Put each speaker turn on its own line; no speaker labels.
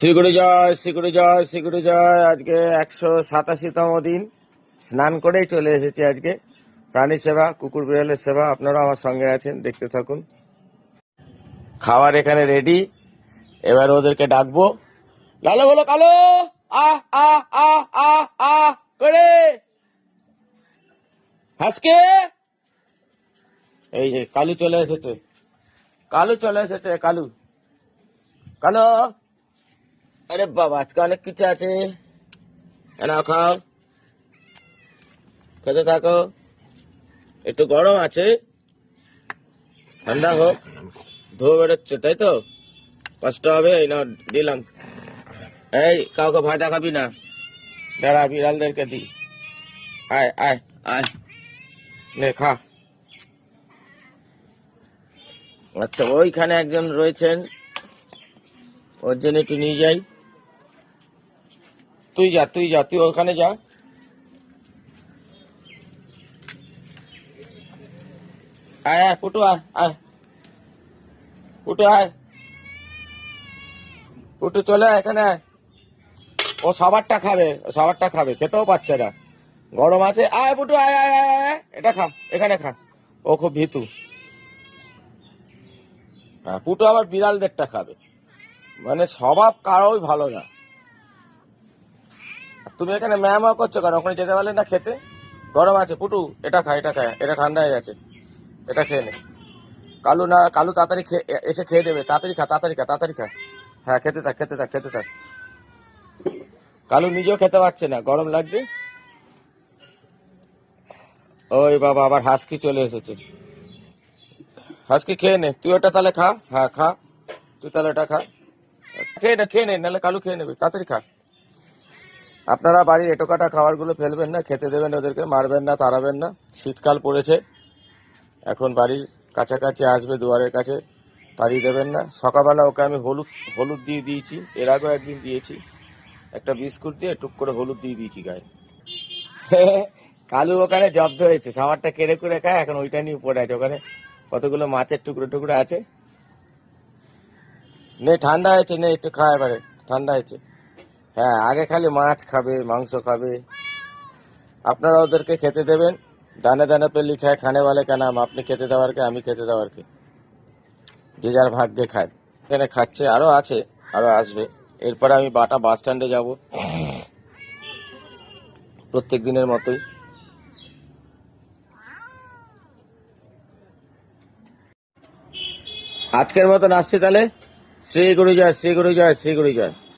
শ্রীগুরু জয় শ্রীগুরু জয় শ্রীগুরু জয়। আজকে একশো সাতাশিতম দিন। স্নান করেই চলে এসেছি আজকে। প্রাণী সেবা, কুকুর বিড়ালের সেবা আপনারা আমার সঙ্গে আছেন, দেখতে থাকুন। খাবার এখানে রেডি এবার ওদেরকে ডাকবো। লালো বলো কালো! আহ, করে! হাসকে! এই যে কালু চলে এসেছে। কালু চলে এসেছে, কালু। কালো! আরে বাবা, আজকে অনেক কিছু আছে। এনা খাও। খেতে থাকো। একটু গরম আছে। ঠান্ডা হোক। ধোয়া বেরোচ্ছে, তাই তো? কষ্ট হবে, এই না দিলাম। এই, কাউকে ভয় দেখাবি না। দাঁড়া, বিড়ালদেরকে দি। আয় আয় আয়। নে, খা। আচ্ছা ওইখানে একজন রয়েছেন। ওর জন্য একটু নিয়ে যাই। তুই যা তুই যা তুই ওখানে যা। আয় আয় ফুটু আয় আয়। ফুটু আয়। ফুটু চলে এখানে ও সবারটা খাবে সবারটা খাবে খেতেও পাচ্ছে না। গরম আছে। আয় ফুটু আয় আয় আয় আয়, এটা খা এখানে খা। ও খুব ভীতু। হ্যাঁ পুটু আবার বিড়ালদেরটা খাবে। মানে স্বভাব কারোই ভালো না। তুমি এখানে ম্যামা করছ কেন? ওখানে যেতে পারলে না খেতে? গরম আছে, পুটু। এটা খা এটা খা, এটা ঠান্ডা হয়ে গেছে। এটা খেয়ে নে। কালু না, কালু তাড়াতাড়ি এসে খেয়ে দেবে। তাড়াতাড়ি খা তাড়াতাড়ি খা তাড়াতাড়ি খা। হ্যাঁ খেতে থাক খেতে থাক খেতে থাক। কালু নিজেও খেতে পারছে না। গরম লাগছে? ওই বাবা, আবার হাসকি চলে এসেছে। হাসকি খেয়ে নে। তুই ওটা তাহলে খা। হ্যাঁ খা। তুই তাহলে ওটা খা। খেয়ে নে খেয়ে নে, নাহলে কালু খেয়ে নেবে। তাড়াতাড়ি খা। আপনারা বাড়ির এটোকাটা খাবারগুলো ফেলবেন না, খেতে দেবেন ওদেরকে, মারবেন না, তাড়াবেন না। শীতকাল পড়েছে, এখন বাড়ির কাছাকাছি আসবে দুয়ারের কাছে, তাড়িয়ে দেবেন না। সকালবেলা ওকে আমি হলুদ হলুদ দিয়ে দিয়েছি, এর আগেও একদিন দিয়েছি। একটা বিস্কুট দিয়ে টুক করে হলুদ দিয়ে দিয়েছি গায়ে। কালু ওখানে জব্দ হয়েছে, সাবারটা কেড়ে করে খায়, এখন ওইটা নিয়ে পড়ে আছে। ওখানে কতগুলো মাছের টুকরো টুকরো আছে। নে, ঠান্ডা হয়েছে, নে, একটু খা এবারে, ঠান্ডা হয়েছে। হ্যাঁ আগে খালি মাছ খাবে মাংস খাবে আপনারা ওদেরকে খেতে দেবেন দানে দানে পে লিখা है খানে वाले का नाम আপনি খেতে দেওয়ার কে আমি খেতে দেওয়ার কে যে যার ভাগ্যে খায় এখানে খাচ্ছে আরো আছে আরো আসবে এরপরে আমি বাটা বাস স্ট্যান্ডে যাব প্রত্যেক দিনের মতোই আজকের মতন আসছি তাহলে শ্রী গুরু জয় শ্রী গুরু জয় শ্রী গুরু জয়